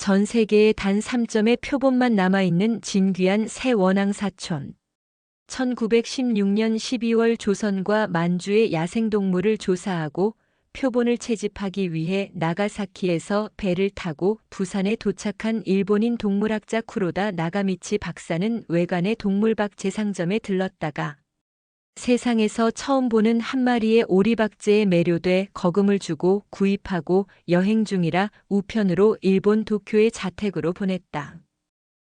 전 세계에 단 3점의 표본만 남아있는 진귀한 새 원앙 사촌. 1916년 12월 조선과 만주의 야생동물을 조사하고 표본을 채집하기 위해 나가사키에서 배를 타고 부산에 도착한 일본인 동물학자 쿠로다 나가미치 박사는 외관의 동물박 제상점에 들렀다가 세상에서 처음 보는 한 마리의 오리박제에 매료돼 거금을 주고 구입하고 여행 중이라 우편으로 일본 도쿄의 자택으로 보냈다.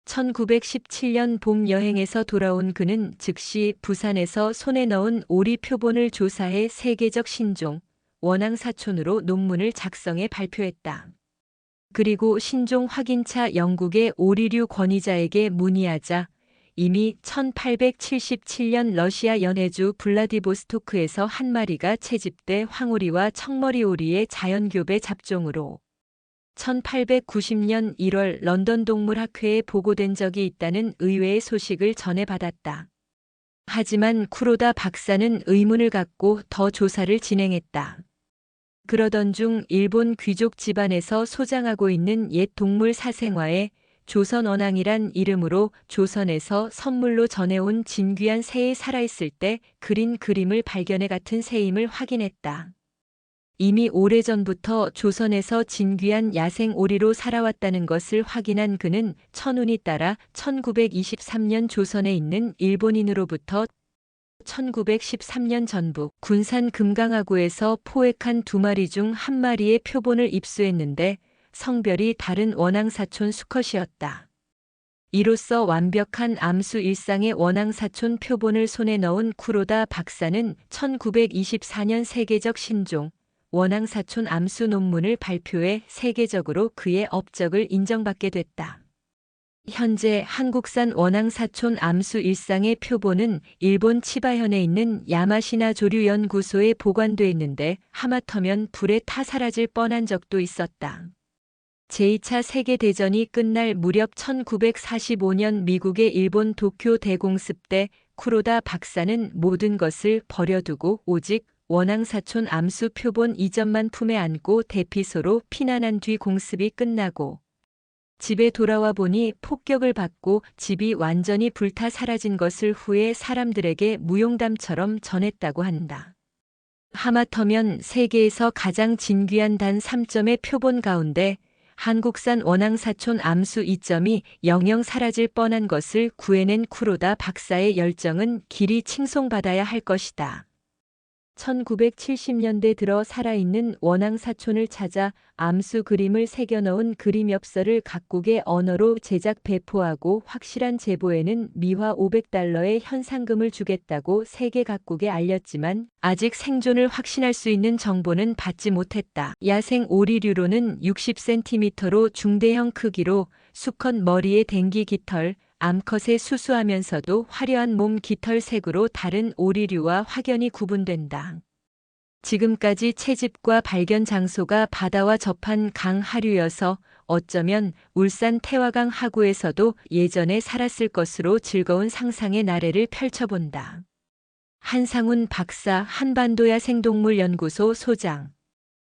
1917년 봄 여행에서 돌아온 그는 즉시 부산에서 손에 넣은 오리 표본을 조사해 세계적 신종, 원앙 사촌으로 논문을 작성해 발표했다. 그리고 신종 확인차 영국의 오리류 권위자에게 문의하자 이미 1877년 러시아 연해주 블라디보스토크에서 한 마리가 채집돼 황오리와 청머리 오리의 자연교배 잡종으로 1890년 1월 런던 동물학회에 보고된 적이 있다는 의외의 소식을 전해받았다. 하지만 쿠로다 박사는 의문을 갖고 더 조사를 진행했다. 그러던 중 일본 귀족 집안에서 소장하고 있는 옛 동물 사생화에 조선 언왕이란 이름으로 조선에서 선물로 전해온 진귀한 새에 살아있을 때 그린 그림을 발견해 같은 새임을 확인했다. 이미 오래전부터 조선에서 진귀한 야생 오리로 살아왔다는 것을 확인한 그는 천운이 따라 1923년 조선에 있는 일본인으로부터 1913년 전북 군산 금강하구에서 포획한 두 마리 중 한 마리의 표본을 입수했는데 성별이 다른 원앙사촌 수컷이었다. 이로써 완벽한 암수 일상의 원앙사촌 표본을 손에 넣은 쿠로다 박사는 1924년 세계적 신종 원앙사촌 암수 논문을 발표해 세계적으로 그의 업적을 인정받게 됐다. 현재 한국산 원앙사촌 암수 일상의 표본은 일본 치바현에 있는 야마시나 조류연구소에 보관돼 있는데 하마터면 불에 타 사라질 뻔한 적도 있었다. 제2차 세계대전이 끝날 무렵 1945년 미국의 일본 도쿄 대공습 때 쿠로다 박사는 모든 것을 버려두고 오직 원앙사촌 암수 표본 이점만 품에 안고 대피소로 피난한 뒤 공습이 끝나고 집에 돌아와 보니 폭격을 받고 집이 완전히 불타 사라진 것을 후에 사람들에게 무용담처럼 전했다고 한다. 하마터면 세계에서 가장 진귀한 단 3점의 표본 가운데 한국산 원앙 사촌 암수 2점이 영영 사라질 뻔한 것을 구해낸 쿠로다 박사의 열정은 길이 칭송받아야 할 것이다. 1970년대 들어 살아있는 원앙 사촌을 찾아 암수 그림을 새겨넣은 그림 엽서를 각국의 언어로 제작 배포하고 확실한 제보에는 미화 500달러의 현상금을 주겠다고 세계 각국에 알렸지만 아직 생존을 확신할 수 있는 정보는 받지 못했다. 야생 오리류로는 60cm로 중대형 크기로 수컷 머리에 댕기 깃털, 암컷의 수수하면서도 화려한 몸 깃털색으로 다른 오리류와 확연히 구분된다. 지금까지 채집과 발견 장소가 바다와 접한 강 하류여서 어쩌면 울산 태화강 하구에서도 예전에 살았을 것으로 즐거운 상상의 나래를 펼쳐본다. 한상훈 박사 한반도야 생동물 연구소 소장